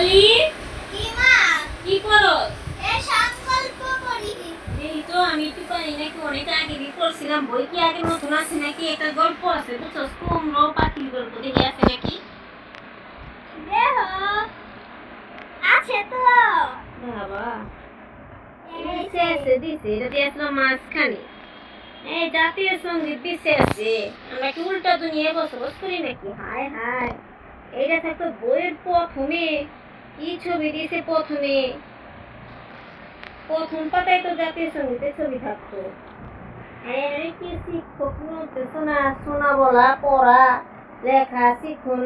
বলি কি মা কি করো? এ সংকল্প করি। এই তো আমি একটু পারি নাকি? অনেক আগে দিয়ে করছিলাম? বই কি আগে নতুন আছে নাকি? একটা গল্প আছে বুঝছ কুমড়ো পাখির গল্প দেখে আছে নাকি? দেহ। আছে তো। বাবা। এই দিছে। এটা দিয়ে আসলো মাঝখানে। এই জাতীয় সংগীত দিছে আছে। আমরা কি উল্টা দুনিয়ায় বসবাস করি নাকি? হায় হায়। এইটা থাকতো বইয়ের প্রথমে। কি ছবি দিয়েছে প্রথমে। প্রথম পাতায় তো জাতীয় সঙ্গীতের ছবি থাকতো। শোনা শোনা বলা, পড়া, লেখা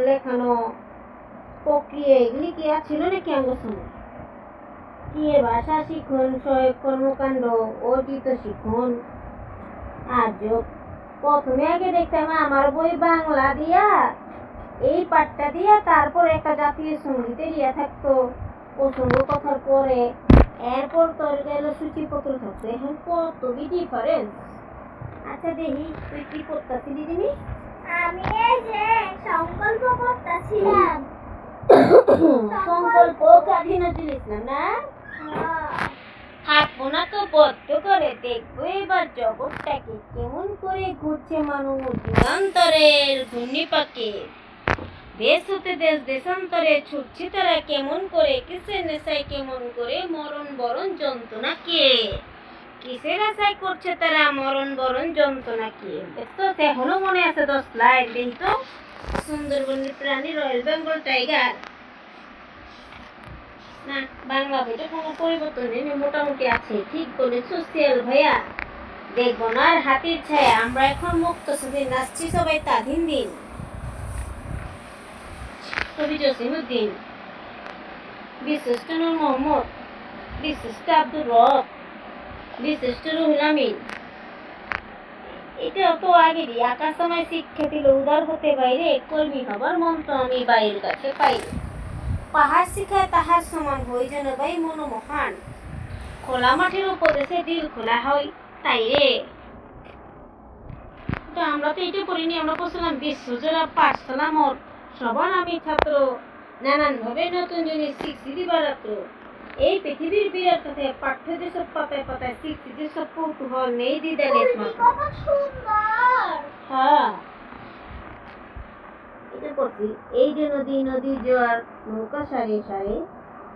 লেখানো। প্রক্রিয়া এগুলি কি আর ভাষা? কর্মকাণ্ড প্রথমে আগে দেখতাম আমার বই বাংলা দিয়া। এই পাঠটা দিয়ে তারপর একটা জাতীয় সঙ্গীতে দিয়া থাকতো। প্রসঙ্গ কথার পরে এরপর তোর গেল সূচিপত্র থাকতো। এখন কত ডিফারেন্স আচ্ছা দেখি তুই কি করতেছিলি যিনি আমি এই যে সংকল্প করতেছিলাম। সংকল্প কাজী নজরুল ইসলাম না তো বদ্ধ করে দেখব এবার জগৎটাকে কেমন করে ঘুরছে মানব যুগান্তরের ঘূর্ণিপাকে দেশ হতে দেশ দেশান্তরে ছুটছি তারা কেমন করে, কিসের নেশায় কেমন করে, মরণ বরণ যন্ত্রণাকে কিসের আশায় করছে তারা মরণ বরণ যন্ত্রণাকে দেখতো, এখনও মনে আছে দশ লাইন দেখি তো সুন্দরবনের প্রাণী রয়্যাল বেঙ্গল টাইগার। না, বাংলা বইটা কোনো পরিবর্তন নেই, মোটামুটি আছে, ঠিক বলে সোশিয়াল ভাইয়া। দেখব না আর হাতির ছায়া, আমরা এখন মুক্ত সাথে নাচছি সবাই তাধীন দিন। কবি জসিমুদ্দিন বিশিষ্ট নূর মোহাম্মদ, বিশিষ্ট আব্দুর রব, বিশিষ্ট রুহুল আমিন। এটা তো আগে দিয়ে আকাশ সময় শিক্ষা দিল, উদার হতে বাইরে কর্মী হবার মন্ত্র আমি বাইরের কাছে পাই। পাহাড় শিখায় তাহার সমান হই যেন ভাই মনোমহান। খোলা মাঠের উপদেশে দিল খোলা হয়, তাই রে। তো আমরা তো এটা করিনি আমরা করছিলাম বিশ্বজোড়া পাঠশালা মোট সবার আমি ছাত্র নানান ভাবে নতুন জিনিস শিখছি দিবারাত্র। এই পৃথিবীর বিরাট কথায় পাঠ্য যেসব পাতায় পাতায় শিখছি যেসব কৌতূহল নেই সুন্দর! হ্যাঁ। এটা করছি এই যে নদী নদী জোয়ার নৌকা সারে সারে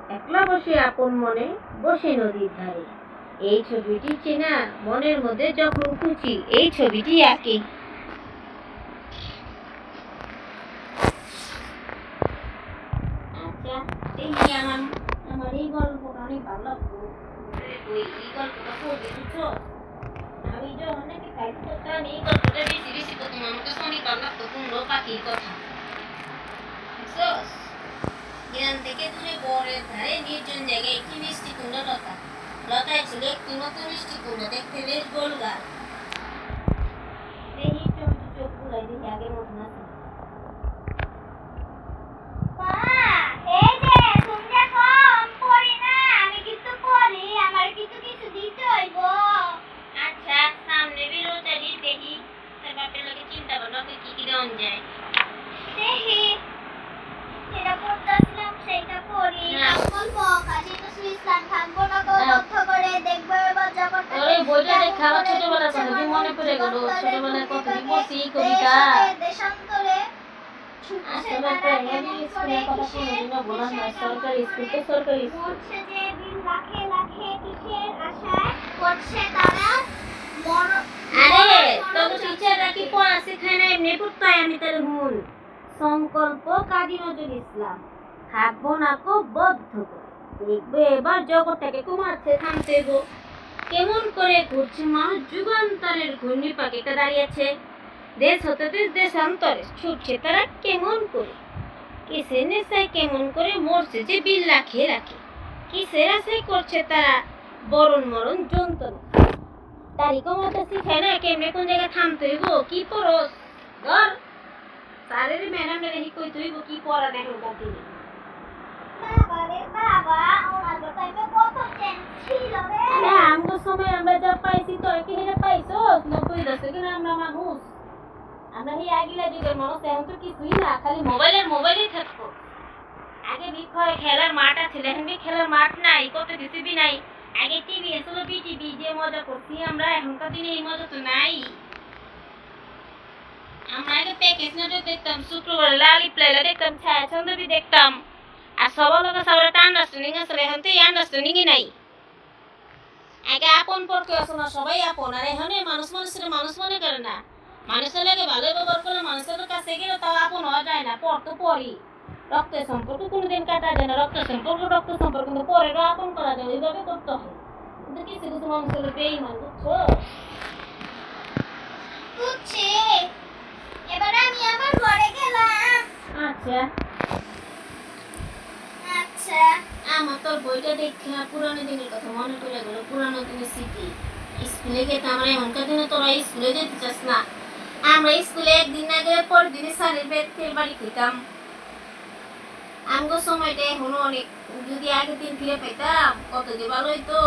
একলা বসে আপন মনে বসে নদীর ধারে। এই ছবিটি চেনা মনের মধ্যে যখন খুঁজি এই ছবিটি আঁকি। এই যে আমার আমার এই গল্পটা অনেক ভালো লাগল। ওই এই গল্পটা পড়বে বুঝছ? আমি যে অনেকে টাইপ করতাম এই গল্পটা বেশি বেশি করতাম আমার কাছে অনেক ভালো লাগতো কুমড়ো পাখির কথা। বুঝছোস গ্রাম থেকে দূরে নির্জন জায়গায় একটি মিষ্টি কুমড়ো লতা লতায় ছিল একটি নতুন মিষ্টি কুমড়ো দেখতে বেশ গোলগাল। দেখি চোখ চোখ বুলাই দেখি, আগের দিন লাখে লাখে কিসের আশায় করছে তারা মর আরে তবে টিচাররা কি পড়া শেখায় না এমনি পড়তে আমি তাহলে হুন সংকল্প কাজী নজরুল ইসলাম। থাকব না কো বদ্ধ করে। দেখবে এবার জগৎটাকে কমাচ্ছে থামতে গো। কেমন করে ঘুরছে মানুষ যুগান্তরের ঘূর্ণি পাখিটা দাঁড়িয়েছে। দেশ হতে দেশ দেশান্তরে ছুটছে তারা কেমন করে? কিসের নেশায় কেমন করে মরছে যে বিল্লা খেয়ে রাখে? কিসের আশায় করছে তারা বরণ মরণ যন্ত্রণা? তারিখ মতো শিখায় না কেমনে কোন জায়গায় থামতে হইব? কি পরস ধর। স্যারের ম্যাডাম দেখি কই তুইব, কি পড়া দিনে? সময় আমরা যা পাইছি তোরা কি হেরে পাইছস? নব্বই দশকে না আমরা মানুষ। আমরা এই আগিলা যুগের মানুষ, এখন তো কিছুই না, খালি মোবাইলের মোবাইলেই থাকব। আগে বৃক্ষ হয়, খেলার মাঠ আছে এখন কি খেলার মাঠ নাই, কত কিছুবি নাই। আগে টিভি এসেছিল বিটিভি যে মজা করছি আমরা, এখনকার দিনে এই মজা তো নাই। আমরা আগে প্যাকেজ নাটক দেখতাম, শুক্রবার লালি প্লেলা দেখতাম, ছায়া চন্দ্রবি দেখতাম। আর সবার লোকের সবার একটা আন্ডারস্ট্যান্ডিং আছে, এখন তো এই আন্ডারস্ট্যান্ডিংই নাই। আগে আপন পরকে আছে না সবাই আপন। আর এখানে মানুষ মানুষের মানুষ মনে করে না। মানুষের লাগে ভালো ব্যবহার করলে মানুষের কাছে গেলে তাও আপন হওয়া যায় না পর তো পরই। রক্তের সম্পর্ক কোনোদিন কাটা যায় না রক্তের সম্পর্ক রক্তের সম্পর্ক কিন্তু পরেরও আপন করা যায় ওইভাবে করতে হয়। কিন্তু কিছু কিছু মানুষের বেইমান বুঝছ? বুঝছি। এবার আমি আমার ঘরে গেলাম। আচ্ছা। আচ্ছা। আমার তোর বইটা দেখে পুরানো দিনের কথা মনে পড়ে গেল, পুরানো দিনের স্মৃতি। স্কুলে গেতে আমরা এমনকার দিনে তোরা স্কুলে যেতে চাস না। আমরা স্কুলে একদিন না গেলে পরের দিনে স্যারের বেদ তেল বাড়ি খেতাম। আমগো সময়টা এখনও অনেক, যদি আগের দিন ফিরে পেতাম, কত যে ভালো হইতো।